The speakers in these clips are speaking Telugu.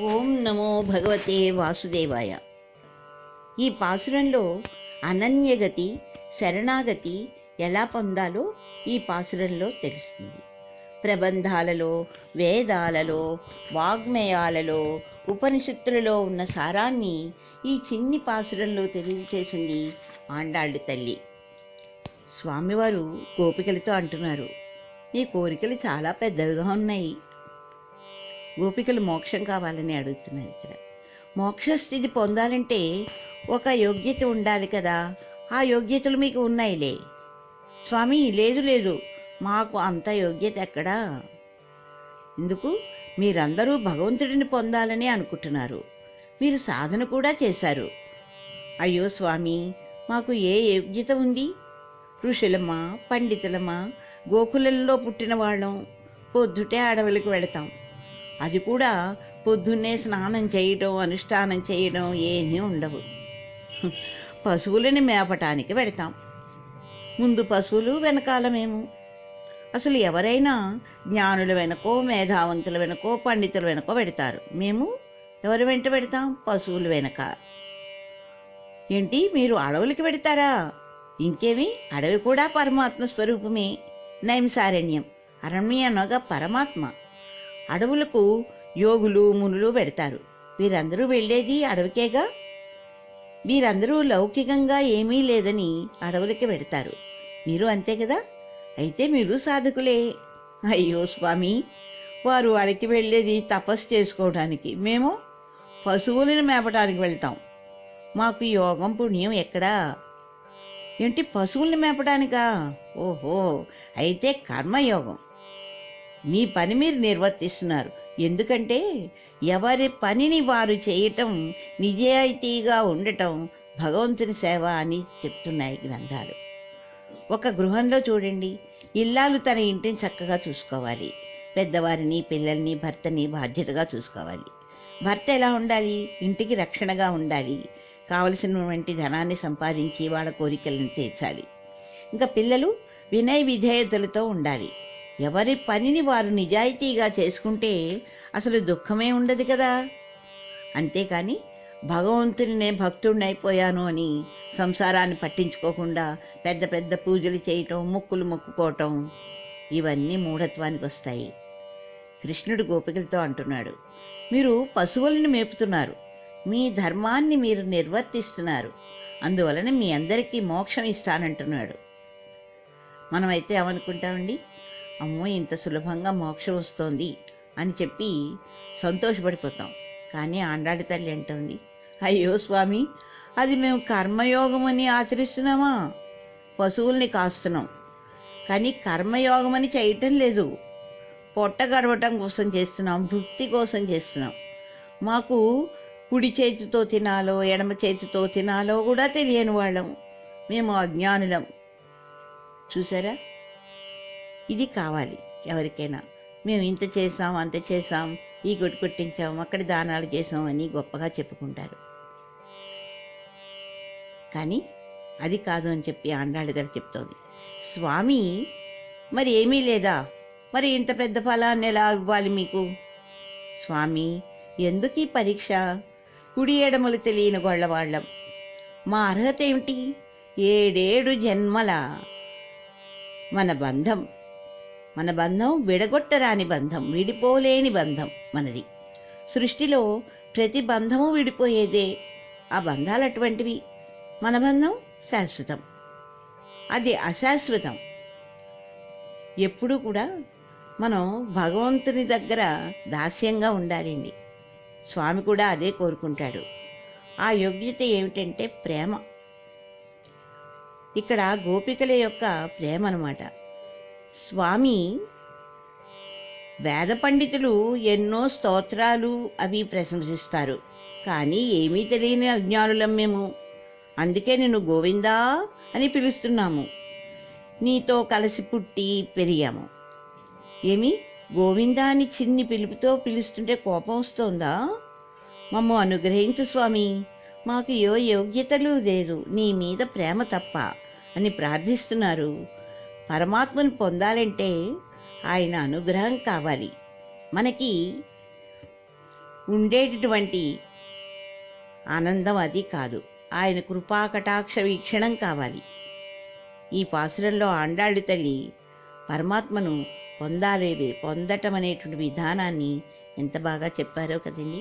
ఓం నమో భగవతే వాసుదేవాయ. ఈ పాసురంలో అనన్యగతి శరణాగతి ఎలా పొందాలో ఈ పాసురంలో తెలుస్తుంది. ప్రబంధాలలో వేదాలలో వాగ్మయాలలో ఉపనిషత్తులలో ఉన్న సారాన్ని ఈ చిన్ని పాసురంలో తెలియచేసింది ఆండాళ్ళు తల్లి. స్వామివారు గోపికలతో అంటున్నారు ఈ కోరికలు చాలా పెద్దవిగా ఉన్నాయి. గోపికలు మోక్షం కావాలని అడుగుతున్నారు ఇక్కడ. మోక్షస్థితి పొందాలంటే ఒక యోగ్యత ఉండాలి కదా. ఆ యోగ్యతలు మీకు ఉన్నాయిలే. స్వామి లేదు లేదు. మాకు అంత యోగ్యత ఎక్కడా? ఎందుకు? మీరందరూ భగవంతుడిని పొందాలని అనుకుంటున్నారు. మీరు సాధన కూడా చేశారు. అయ్యో స్వామి మాకు ఏ యోగ్యత ఉంది? ఋషులమా పండితులమా గోకులంలో పుట్టిన వాళ్ళం పొద్దుటే అడవులకు వెళతాం. అది కూడా పొద్దున్నే స్నానం చేయడం అనుష్ఠానం చేయడం ఏమీ ఉండవు. పశువులని మేపటానికి పెడతాం. ముందు పశువులు వెనకాల మేము. అసలు ఎవరైనా జ్ఞానుల వెనకో మేధావంతుల వెనకో పండితుల వెనకో పెడతారు. మేము ఎవరి వెంట పెడతాం? పశువులు వెనక. ఏంటి? మీరు అడవులకి పెడతారా? ఇంకేమి? అడవి కూడా పరమాత్మ స్వరూపమే. నైంసారణ్యం అరణ్యనగా పరమాత్మ. అడవులకు యోగులు మునులు పెడతారు. వీరందరూ వెళ్ళేది అడవికేగా? వీరందరూ లౌకికంగా ఏమీ లేదని అడవులకి పెడతారు. మీరు అంతే కదా? అయితే మీరు సాధకులే. అయ్యో స్వామి వారు అడవికి వెళ్ళేది తపస్సు చేసుకోవడానికి. మేము పశువులను మేపడానికి వెళ్తాం. మాకు యోగం పుణ్యం ఎక్కడా? ఏంటి పశువుల్ని మేపడానికా? ఓహో అయితే కర్మయోగం. మీ పని మీరు నిర్వర్తిస్తున్నారు. ఎందుకంటే ఎవరి పనిని వారు చేయటం నిజాయితీగా ఉండటం భగవంతుని సేవ అని చెప్తున్నాయి గ్రంథాలు. ఒక గృహంలో చూడండి. ఇల్లాలు తన ఇంటిని చక్కగా చూసుకోవాలి. పెద్దవారిని పిల్లల్ని భర్తని బాధ్యతగా చూసుకోవాలి. భర్త ఎలా ఉండాలి? ఇంటికి రక్షణగా ఉండాలి. కావలసినటువంటి ధనాన్ని సంపాదించి వాళ్ళ కోరికలను తీర్చాలి. ఇంకా పిల్లలు వినయ విధేయతలతో ఉండాలి. ఎవరి పనిని వారు నిజాయితీగా చేసుకుంటే అసలు దుఃఖమే ఉండదు కదా. అంతేకాని భగవంతుని నేను భక్తుడిని అయిపోయాను అని సంసారాన్ని పట్టించుకోకుండా పెద్ద పెద్ద పూజలు చేయటం ముక్కులు మొక్కుకోవటం ఇవన్నీ మూఢత్వానికి వస్తాయి. కృష్ణుడు గోపికలతో అంటున్నాడు మీరు పశువులను మేపుతున్నారు మీ ధర్మాన్ని మీరు నిర్వర్తిస్తున్నారు అందువలన మీ అందరికీ మోక్షం ఇస్తానంటున్నాడు. మనమైతే ఏమనుకుంటామండి? అమ్మో ఇంత సులభంగా మోక్షం వస్తోంది అని చెప్పి సంతోషపడిపోతాం. కానీ ఆండాడి తల్లి అంటోంది అయ్యో స్వామి అది మేము కర్మయోగం అని ఆచరిస్తున్నామా? పశువుల్ని కాస్తున్నాం. కానీ కర్మయోగం అని చేయటం లేదు. పొట్ట గడవటం కోసం చేస్తున్నాం భుక్తి కోసం చేస్తున్నాం. మాకు కుడి చేతితో తినాలో ఎడమ చేతితో తినాలో కూడా తెలియని వాళ్ళం. మేము అజ్ఞానులం. చూసారా? ఇది కావాలి ఎవరికైనా. మేము ఇంత చేసాం అంత చేసాం ఈ గొడ్డు కొట్టించాం అక్కడ దానాలు చేసాం అని గొప్పగా చెప్పుకుంటారు. కానీ అది కాదు అని చెప్పి ఆండాళ్ళిద్దరు చెప్తోంది. స్వామి మరి ఏమీ లేదా? మరి ఇంత పెద్ద ఫలాన్ని ఎలా ఇవ్వాలి మీకు? స్వామి ఎందుకు ఈ పరీక్ష? కుడి ఎడములు తెలియని గొళ్ళవాళ్ళం మా అర్హత ఏమిటి? ఏడేడు జన్మల మన బంధం. మన బంధం విడగొట్టరాని బంధం విడిపోలేని బంధం మనది. సృష్టిలో ప్రతి బంధము విడిపోయేదే. ఆ బంధాలు అటువంటివి. మన బంధం శాశ్వతం. అది అశాశ్వతం. ఎప్పుడూ కూడా మనం భగవంతుని దగ్గర దాస్యంగా ఉండాలండి. స్వామి కూడా అదే కోరుకుంటాడు. ఆ యోగ్యత ఏమిటంటే ప్రేమ. ఇక్కడ గోపికల యొక్క ప్రేమ అనమాట స్వామి వేద పండితులు ఎన్నో స్తోత్రాలు అవి ప్రశంసిస్తారు కానీ ఏమీ తెలియని అజ్ఞానులం మేము. అందుకే నేను గోవిందా అని పిలుస్తున్నాము. నీతో కలిసి పుట్టి పెరిగాము. ఏమి? గోవిందా అని చిన్ని పిలుపుతో పిలుస్తుంటే కోపం వస్తోందా? మమ్మ అనుగ్రహించు స్వామి మాకు ఏ యోగ్యతలు లేదు నీ మీద ప్రేమ తప్ప అని ప్రార్థిస్తున్నారు. పరమాత్మను పొందాలంటే ఆయన అనుగ్రహం కావాలి. మనకి ఉండేటటువంటి ఆనందం అది కాదు. ఆయన కృపా కటాక్ష వీక్షణం కావాలి. ఈ పాసురంలో ఆండాళ్ళు తల్లి పరమాత్మను పొందాలేవే పొందటం అనేటువంటి విధానాన్ని ఎంత బాగా చెప్పారో కదండి.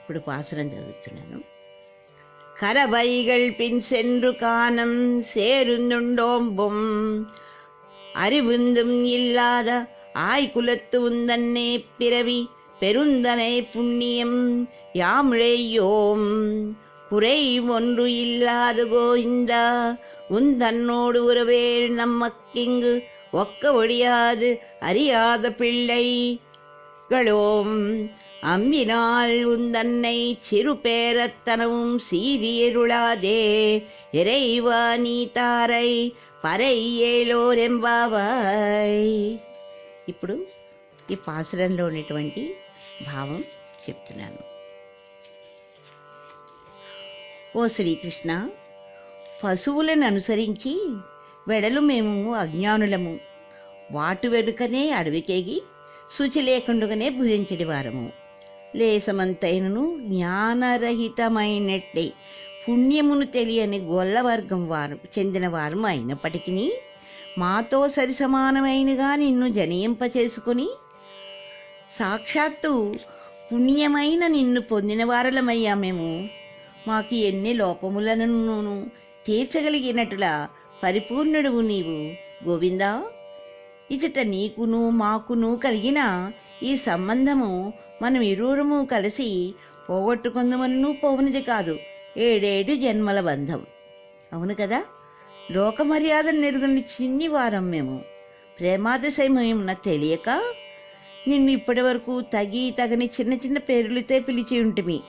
ఇప్పుడు పాసురం చదువుతున్నాను. கரவைகள் பின் சென்று காணம் சேருந்துண்டோம்பும். அறிவுந்தும் இல்லாத ஆய்குலத்து உந்தன்னே பிறவி பெருந்தனை புண்ணியம் யாமிழையோம். குறை ஒன்று இல்லாது கோவிந்தா உந்தன்னோடு உறவேல் நம்மக்கிங்கு ஒக்க ஒழியாது அறியாத பிள்ளைகளோம். அம்பினால் உந்தன்னை சிறு பேரத்தனவும் சீரியருளாதே இறைவா நீ தாரை పరై ఏలోరెంబావాయ్ ఇప్పుడు ఈ పాసురంలో ఉన్నటువంటి భావం చెప్తున్నాను ఓ శ్రీకృష్ణ పశువులను అనుసరించి వెడలు మేము అజ్ఞానులము వాటు వెనుకనే అడవికేగి శుచి లేకుండానే భుజించడి వారము లేసమంతైనను జ్ఞానరహితమైనట్టే పుణ్యమును తెలియని గొల్లవర్గం వారు చెందిన వారు అయినప్పటికీ మాతో సరి సమానమైనగా నిన్ను జనింపచేసుకొని సాక్షాత్తు పుణ్యమైన నిన్ను పొందిన వారలమయ్యా మేము. మాకు ఎన్ని లోపములను తీర్చగలిగినట్లా పరిపూర్ణుడువు నీవు. గోవిందా ఇచట నీకును మాకును కలిగిన ఈ సంబంధము మనం ఇరువురము కలిసి పోగొట్టుకుందామన్ను పోవనిది కాదు. ఏడేడు జన్మల బంధం. అవును కదా? లోక మర్యాదను నెరుగుని చిన్ని వారం మేము. ప్రేమాతిశయమేమున్న తెలియక నిన్ను ఇప్పటి వరకు తగి తగని చిన్న చిన్న పేర్లతో పిలిచి ఉంటిమి.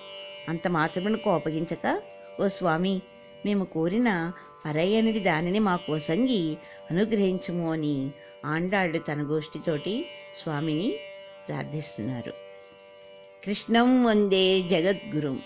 అంత మాత్రమే కోపగించక ఓ స్వామి మేము కోరిన పరయ్యనుడి దానిని మా కోసంగి అనుగ్రహించము అని ఆండాళ్ళు తన గోష్ఠితోటి స్వామిని ప్రార్థిస్తున్నారు. కృష్ణం వందే జగద్గురుం.